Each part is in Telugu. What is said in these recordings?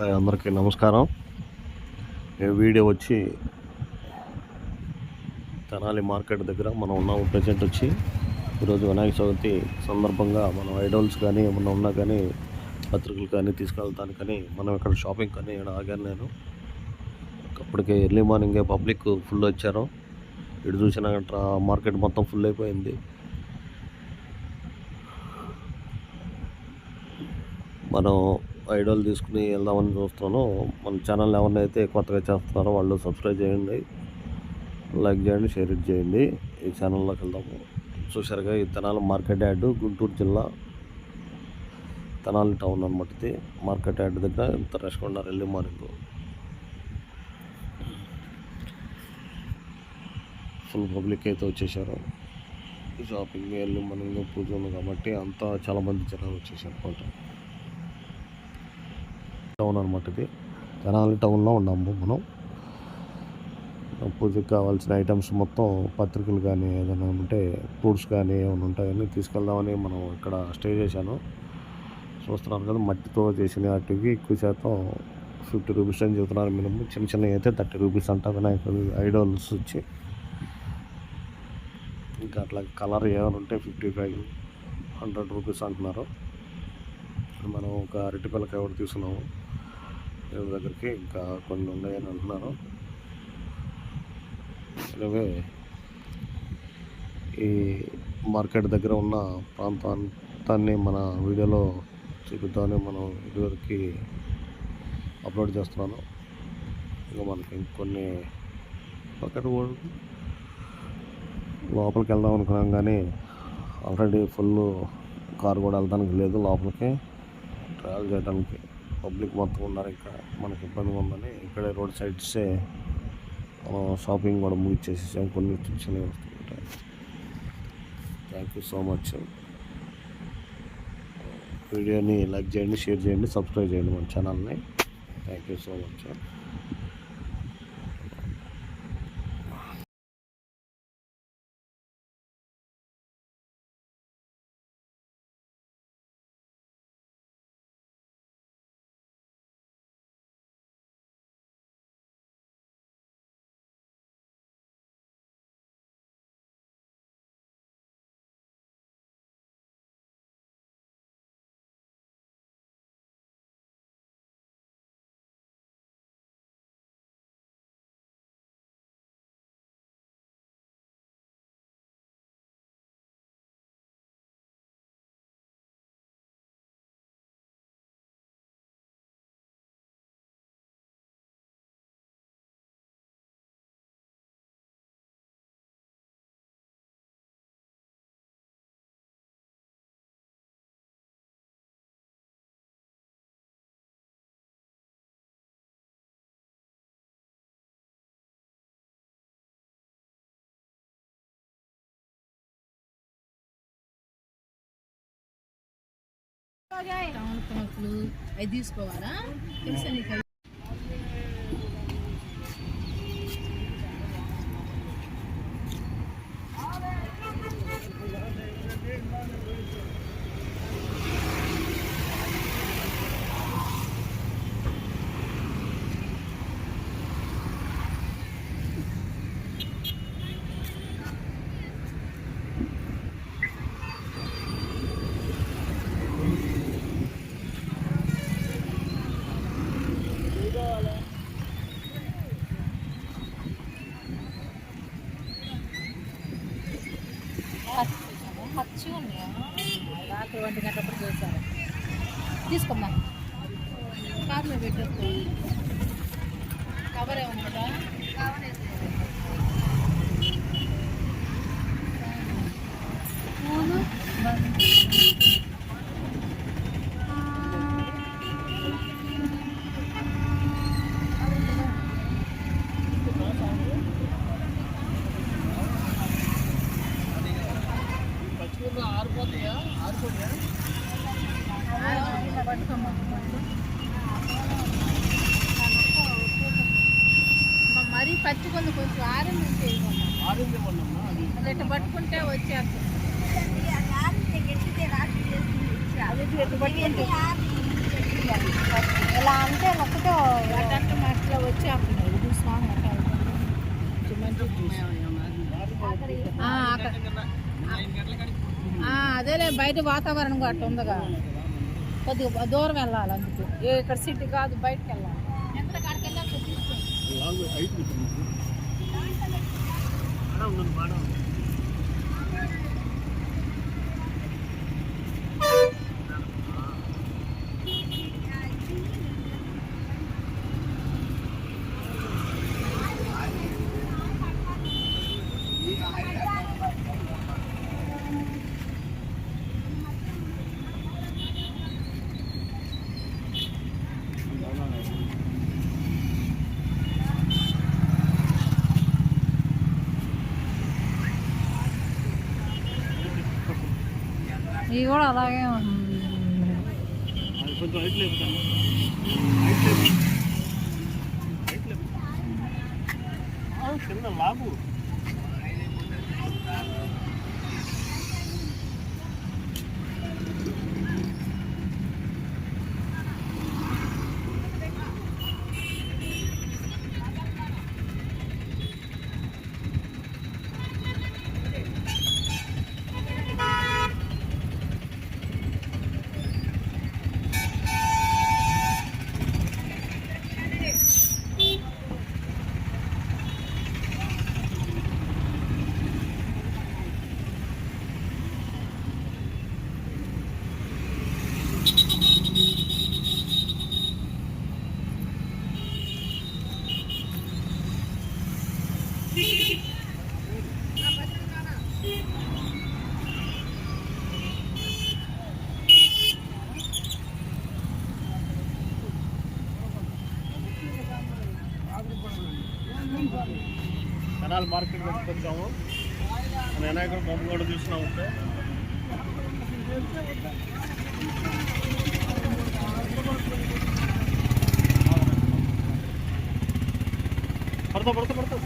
హాయ్ అందరికీ నమస్కారం. ఈ వీడియో వచ్చి తెనాలి మార్కెట్ దగ్గర మనం ఉన్నాము ప్రజెంట్ వచ్చి. ఈరోజు వినాయక చవితి సందర్భంగా మనం ఐడల్స్ కానీ ఏమన్నా ఉన్నా కానీ పత్రికలు కానీ తీసుకెళ్తాను కానీ మనం ఇక్కడ షాపింగ్ కానీ ఇక్కడ ఆగాను నేను. అప్పటికే ఎర్లీ మార్నింగే పబ్లిక్ ఫుల్ వచ్చారు. ఇటు చూసినా మార్కెట్ మొత్తం ఫుల్ అయిపోయింది. మనం ఐడల్ తీసుకుని వెళ్దామని చూస్తున్నాను. మన ఛానల్ ఎవరినైతే కొత్తగా చేస్తున్నారో వాళ్ళు సబ్స్క్రైబ్ చేయండి లైక్ చేయండి షేర్ చేయండి. ఈ ఛానల్లోకి వెళ్దాము చూసారుగా ఈ తెనాలి మార్కెట్ యార్డ్ గుంటూరు జిల్లా తెనాలి టౌన్ అనమాట ఇది. మార్కెట్ యార్డ్ దగ్గర ఇంత రష్గా ఉన్నారు వెళ్ళి మార్నింగ్. ఫుల్ పబ్లిక్ అయితే వచ్చేసారు. షాపింగ్ ఎర్లీ మార్నింగ్ పూజ ఉంది కాబట్టి అంతా చాలామంది జనాలు వచ్చేసారు అనమాట టౌన్ అనమాట ఇది. తెనాలి టౌన్లో ఉన్నాము మనం. పూజకు కావాల్సిన ఐటమ్స్ మొత్తం పత్రికలు కానీ ఏదైనా ఉంటే ఫ్రూట్స్ కానీ ఏమైనా ఉంటాయని తీసుకెళ్దామని మనం ఇక్కడ స్టే చేశాను. చూస్తున్నాను కదా మట్టితో చేసిన వాటికి ఎక్కువ శాతం ఫిఫ్టీ రూపీస్ అని చెబుతున్నారు మినిమం. చిన్న చిన్నవి అయితే థర్టీ రూపీస్ అంట వినాయకుడు ఐడల్స్ వచ్చి. ఇంకా అట్లా కలర్ ఏమైనా ఉంటే ఫిఫ్టీ ఫైవ్ హండ్రెడ్ రూపీస్ అంటున్నారు. మనం ఒక అరటిపల్లకి ఒకటి తీసుకున్నాము? దగ్గరికి ఇంకా కొన్ని ఉన్నాయని అంటున్నాను. అలాగే ఈ మార్కెట్ దగ్గర ఉన్న ప్రాంతాన్ని మన వీడియోలో చూపిద్దామని మనం ఇదివరకు అప్లోడ్ చేస్తున్నాను. ఇంకా మనకి ఇంకొన్ని మార్కెట్ కూడా లోపలికి వెళ్దాం అనుకున్నాం కానీ ఆల్రెడీ ఫుల్ కారు కూడా వెళ్ళడానికి లేదు లోపలికి. ట్రావెల్ చేయడానికి పబ్లిక్ మొత్తం ఉన్నారు. ఇక్కడ మనకి ఇబ్బందిగా ఉందని ఇక్కడే రోడ్ సైడ్సే మనం షాపింగ్ కూడా ముగిచ్చేసేసాం కొన్ని చిన్నవి వస్తుంటాయి థ్యాంక్ యూ సో మచ్ వీడియోని లైక్ చేయండి షేర్ చేయండి సబ్స్క్రైబ్ చేయండి మన ఛానల్ని. థ్యాంక్ యూ సో మచ్ అవి తీసుకోవాలా తెలుసా నీకు అవి? పచ్చిగా ఉన్నాయా రాత్రి ఒంటి గంటప్పుడు చేశారు. తీసుకోమ్మా. కార్లో పెట్టేసుకో. కవర్ ఏమన్నా ఇట్లా పట్టుకుంటే వచ్చేస్తుంది అది ఇట్లా పట్టుకుంటే ఎలా అంటే ఒక అట్లా అట్లా వచ్చి ఆపుతున్నారు ఇది స్వామి అదేలే బయట వాతావరణం కూడా అట్లా ఉందిగా. కొద్దిగా దూరం వెళ్ళాలి అందుకు. ఏ ఇక్కడ సిటీ కాదు బయటకు వెళ్ళాలి. ఎంత కాడికి ஆனால் உங்களுக்கு ఇది కూడా అలాగే ఉంటుంది. కొంచెం కింద కనాల్ మార్కెట్ పెట్టుకొచ్చాము. వినాయకుడు బొమ్మ కూడా చూసినాము. పడతా పడతా పడతా.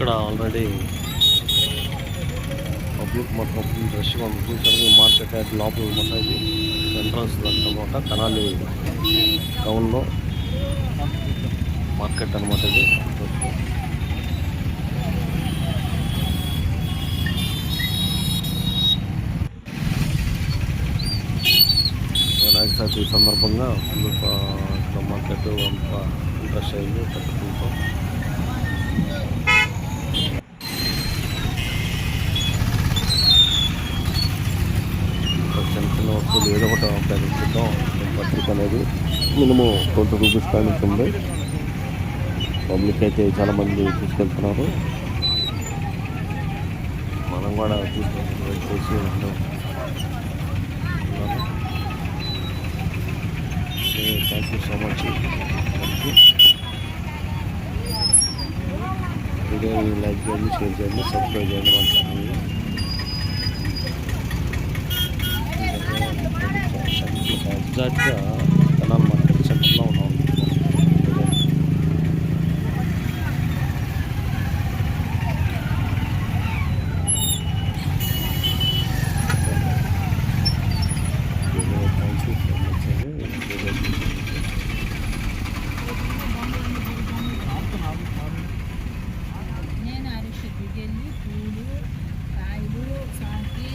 ఇక్కడ ఆల్రెడీ పబ్లిక్ మొత్తం ఫుల్ రష్గా ఉంది. చూసారు మార్కెట్ యార్డ్ లోపల మొత్తం ఇది ఎంట్రన్స్ అనమాట కనాలి టౌన్లో మార్కెట్ అనమాట ఇది. వినాయక చవితి సందర్భంగా ఇక్కడ మార్కెట్ అంతా ఇంట్రెస్ట్ అయింది. పెద్దలతో చిన్న చిన్న తర్వాత ఏదో ఒకటి పత్రిక అనేది మినిమం ట్వంటీ రూపీస్ కానీ ఉంది. పబ్లిక్ అయితే చాలామంది తీసుకెళ్తున్నారు. మనం కూడా తీసుకొని చేసి ఉన్నాం thank you so much thank వీడియోని లైక్ చేయండి షేర్ చేయండి సబ్స్క్రైబ్ చేయండి మన ఛానల్ని ఎగ్జాక్ట్గా కెనాల్ మార్కెట్ సెంటర్లో ఉన్నాం థ్యాంక్ యూ సో మచ్ అండి నేను అరిష దిగెళ్ళి పూలు కాయలు సాకి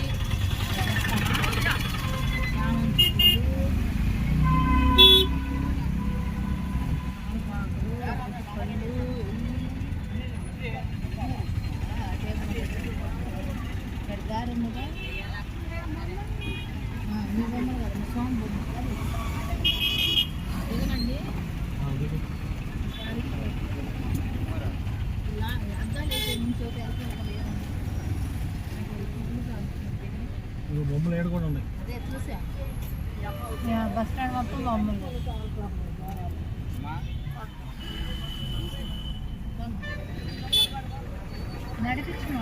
చామంతి పూలు ఆకులు, అరటిపళ్ళు, ఇక్కడ గారెమ్మగా మీ బొమ్మ కదా మీ స్వామి బొమ్మ ఇదేనండి ఇలా అద్దాలు వేసే నుంచో బొమ్మలు ఏడు కూడా ఉన్నాయి బస్ స్టాండ్ మొత్తం బొమ్మలు. నడిపించిన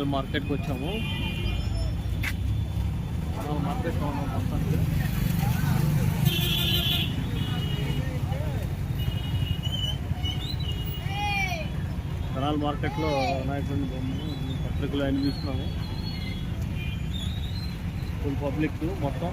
కెనాల్ మార్కెట్కి వచ్చాము. కెనాల్ మార్కెట్లో ఉన్నాం మొత్తానికి. కెనాల్ మార్కెట్లో వినాయకుడి బొమ్మలు పత్రికలు అనిపిస్తున్నాము ఫుల్ పబ్లిక్ మొత్తం.